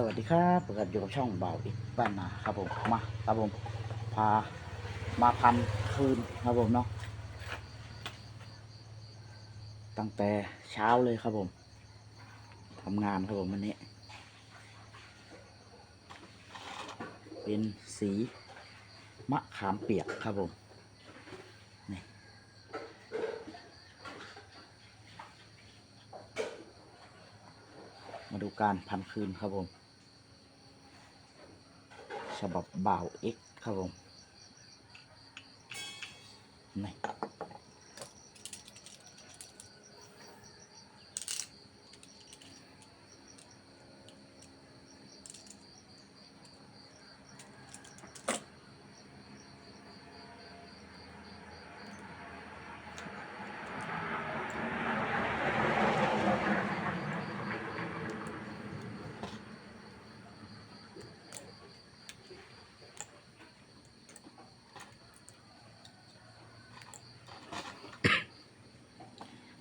สวัสดีครับเปิดอยู่กับช่องเบาอีกบ้านนาครับผมมาครับผมพามาพันคืนครับผมเนาะตั้งแต่เช้าเลยครับผมทำงานครับผมวันนี้ เป็นสีมะขามเปียกครับผมนี่มาดูการพันคืนครับผม ฉบับบ่าวเอ็กครับผมนี่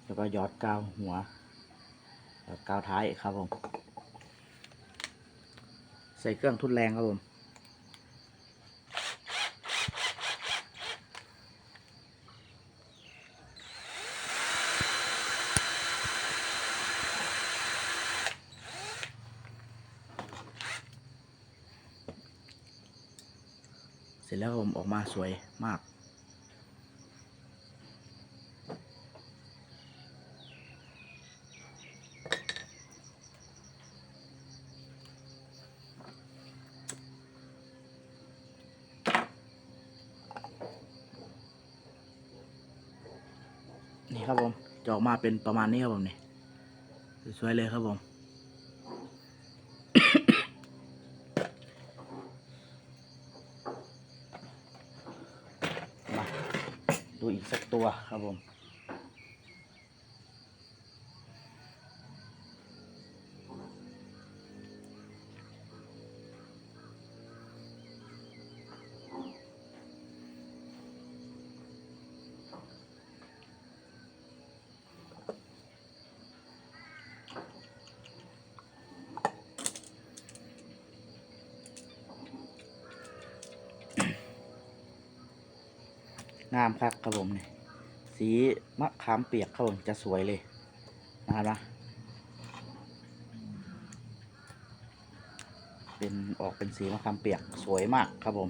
แล้วก็ยอดกาวหัวยอดกาวท้ายครับผม ใส่เครื่องทุนแรงครับผมเสร็จแล้วผมออกมาสวยมาก ครับผมจะออกมาเป็นประมาณนี้ครับผมนี่สวยๆเลยครับผมมาดูอีกสักตัวครับผม งามครับครับผมเนี่ยสีมะขามเปียกครับผมจะสวยเลยนะครับนะเป็นออกเป็นสีมะขามเปียกสวยมากครับผม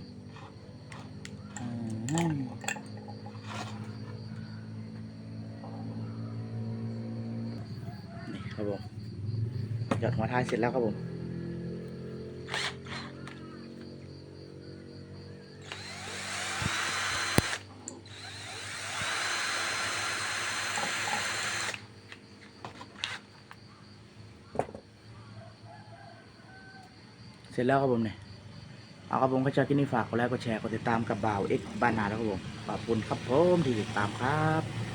นี่ครับผมหยอดหัวท้ายเสร็จแล้วครับผม สร็จแล้วครับผมเนี่ยเอาครับผมก็ชอบที่นี่ฝากกดไลค์กดแชร์กดติดตามกับบ่าวเอ็กบ้านนาแล้วครับผมขอบคุณครับผมที่ติดตามครับ